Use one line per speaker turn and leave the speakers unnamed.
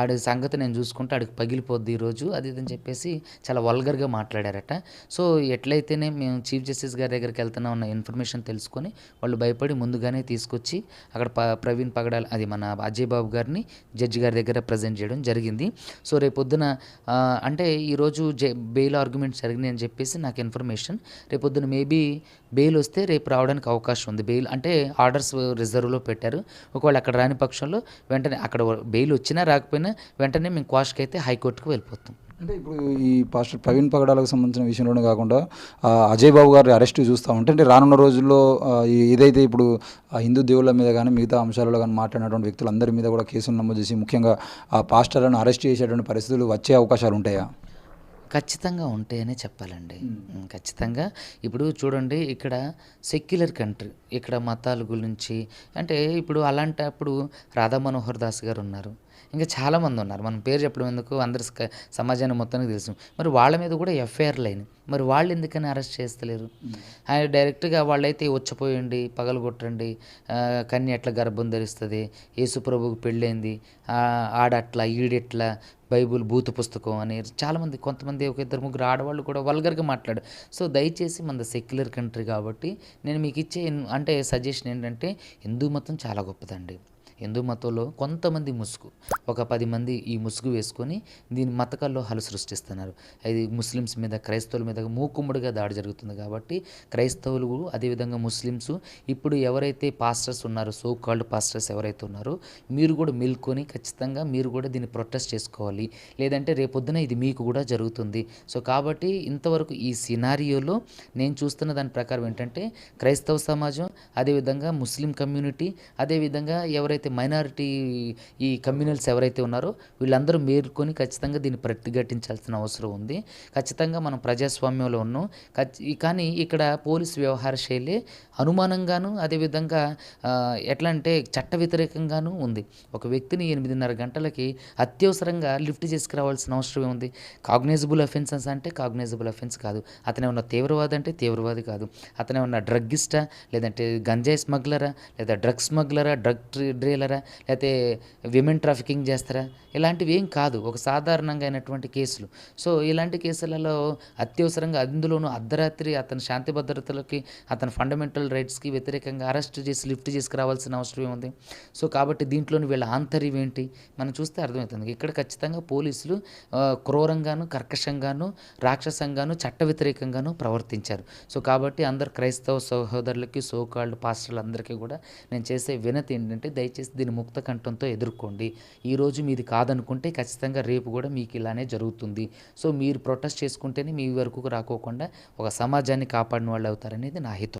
ఆడి సంగతి నేను చూసుకుంటే ఆడికి పగిలిపోద్ది ఈరోజు అది ఇది అని చెప్పేసి చాలా వల్గర్గా మాట్లాడారట. సో ఎట్లయితేనే మేము చీఫ్ జస్టిస్ గారి దగ్గరికి వెళ్తున్నా ఉన్న ఇన్ఫర్మేషన్ తెలుసుకొని వాళ్ళు భయపడి ముందుగానే తీసుకొచ్చి అక్కడ ప ప్రవీణ్ పగడాల్ అది మన అజయ్ బాబు గారిని జడ్జి గారి దగ్గర ప్రజెంట్ చేయడం జరిగింది. సో రేపొద్దున పొద్దున అంటే ఈరోజు జె బెయిల్ ఆర్గ్యుమెంట్స్ జరిగినాయి అని చెప్పేసి నాకు ఇన్ఫర్మేషన్. రేపొద్దున మేబీ బెయిల్ వస్తే రేపు రావడానికి అవకాశం ఉంది. బెయిల్ అంటే ఆర్డర్స్ రిజర్వ్లో పెట్టారు. ఒకవేళ అక్కడ రాని పక్షంలో వెంటనే అక్కడ బెయిల్ వచ్చినా రాకపోయినా వెంటనే మేము క్వాష్కి అయితే హైకోర్టుకు వెళ్ళిపోతాం.
అంటే ఇప్పుడు ఈ పాస్టర్ ప్రవీణ్ పగడాలకు సంబంధించిన విషయంలోనే కాకుండా అజయ్ బాబు గారి అరెస్ట్ చూస్తూ ఉంటే అంటే రానున్న రోజుల్లో ఏదైతే ఇప్పుడు హిందూ దేవుళ్ళ మీద కానీ మిగతా అంశాలలో కానీ మాట్లాడినటువంటి వ్యక్తులందరి మీద కూడా కేసులు నమోదు చేసి ముఖ్యంగా ఆ పాస్టర్లను అరెస్ట్ చేసేటువంటి పరిస్థితులు వచ్చే అవకాశాలు ఉంటాయా?
ఖచ్చితంగా ఉంటాయనే చెప్పాలండి. ఖచ్చితంగా. ఇప్పుడు చూడండి ఇక్కడ సెక్యులర్ కంట్రీ ఇక్కడ మతాల గురించి అంటే ఇప్పుడు అలాంటప్పుడు రాధా మనోహర్ దాస్ గారు ఉన్నారు. ఇంకా చాలామంది ఉన్నారు. మనం పేరు చెప్పడం ఎందుకు? అందరి సమాజానికి మొత్తానికి తెలుసు. మరి వాళ్ళ మీద కూడా ఎఫ్ఐఆర్లు అయినాయి మరి వాళ్ళు ఎందుకని అరెస్ట్ చేస్తలేరు? ఆయన డైరెక్ట్గా వాళ్ళైతే వచ్చపోయండి పగలగొట్టండి ఆ, కన్య ఎట్లా గర్భం ధరిస్తుంది యేసుప్రభుకు పెళ్ళైంది ఆడట్లా ఈడెట్లా బైబుల్ భూత పుస్తకం అని చాలామంది కొంతమంది ఒక ఇద్దరు ముగ్గురు ఆడవాళ్ళు కూడా వల్గర్గా మాట్లాడు సో దయచేసి మన సెక్యులర్ కంట్రీ కాబట్టి నేను మీకు ఇచ్చే అంటే సజెషన్ ఏంటంటే హిందూ మతం చాలా గొప్పదండి. హిందూ మతంలో కొంతమంది ముసుగు. ఒక పది మంది ఈ ముసుగు వేసుకొని దీని మతకాల్లో హలు సృష్టిస్తున్నారు. అది ముస్లిమ్స్ మీద క్రైస్తవుల మీద మూకుమ్మడిగా దాడి జరుగుతుంది కాబట్టి క్రైస్తవులు అదేవిధంగా ముస్లిమ్స్ ఇప్పుడు ఎవరైతే పాస్టర్స్ ఉన్నారో సో కాల్డ్ పాస్టర్స్ ఎవరైతే ఉన్నారో మీరు కూడా మేల్కొని ఖచ్చితంగా మీరు కూడా దీన్ని ప్రొటెస్ట్ చేసుకోవాలి. లేదంటే రేపొద్దున ఇది మీకు కూడా జరుగుతుంది. సో కాబట్టి ఇంతవరకు ఈ సినారియోలో నేను చూస్తున్న దాని ప్రకారం ఏంటంటే క్రైస్తవ సమాజం అదేవిధంగా ముస్లిం కమ్యూనిటీ అదేవిధంగా ఎవరైతే మైనారిటీ ఈ కమ్యూనల్స్ ఎవరైతే ఉన్నారో వీళ్ళందరూ మేల్కొని ఖచ్చితంగా దీన్ని ప్రతిఘటించాల్సిన అవసరం ఉంది. ఖచ్చితంగా మనం ప్రజాస్వామ్యంలో ఉన్నాం. ఖచ్చి- కానీ ఇక్కడ పోలీస్ వ్యవహార శైలి అనుమానంగాను అదేవిధంగా ఎట్లా అంటే చట్ట వ్యతిరేకంగాను ఉంది. ఒక వ్యక్తిని ఎనిమిదిన్నర గంటలకి అత్యవసరంగా లిఫ్ట్ చేసుకురావాల్సిన అవసరం ఉంది. కాగ్నైజబుల్ అఫెన్సెస్ అంటే కాగ్నైజబుల్ అఫెన్స్ కాదు. అతను ఏమన్నా తీవ్రవాది అంటే తీవ్రవాది కాదు. అతను ఏమన్నా డ్రగ్గిస్టా లేదంటే గంజాయి స్మగ్లరా లేదా డ్రగ్ స్మగ్లరా డ్రగ్ డ్రీలరా లేకపోతే విమెన్ ట్రాఫికింగ్ చేస్తారా? ఇలాంటివి ఏం కాదు. ఒక సాధారణంగా అయినటువంటి కేసులు. సో ఇలాంటి కేసులలో అత్యవసరంగా అందులోనూ అర్ధరాత్రి అతని శాంతి భద్రతలకి అతని ఫండమెంటల్ రైట్స్కి వ్యతిరేకంగా అరెస్ట్ చేసి లిఫ్ట్ చేసుకురావాల్సిన అవసరం ఉంది సో కాబట్టి దీంట్లోని వీళ్ళ ఆంతర్యం ఏంటి? మనం చూస్తే అర్థమవుతుంది. ఇక్కడ ఖచ్చితంగా పోలీసులు క్రూరంగాను కర్కశంగాను రాక్షసంగాను చట్ట వ్యతిరేకంగాను ప్రవర్తించారు. సో కాబట్టి అందరు క్రైస్తవ సహోదరులకి సోకాళ్ళు పాస్టర్లు అందరికీ కూడా నేను చేసే వినతి ఏంటంటే దయచేసి దీన్ని ముక్త కంఠంతో ఎదుర్కోండి. ఈరోజు మీది కాదనుకుంటే ఖచ్చితంగా రేపు కూడా మీకు ఇలానే జరుగుతుంది. సో మీరు ప్రొటెస్ట్ చేసుకుంటేనే మీ వరకు రాకోకుండా ఒక సమాజాన్ని కాపాడిన వాళ్ళు అవుతారనేది నా హితం.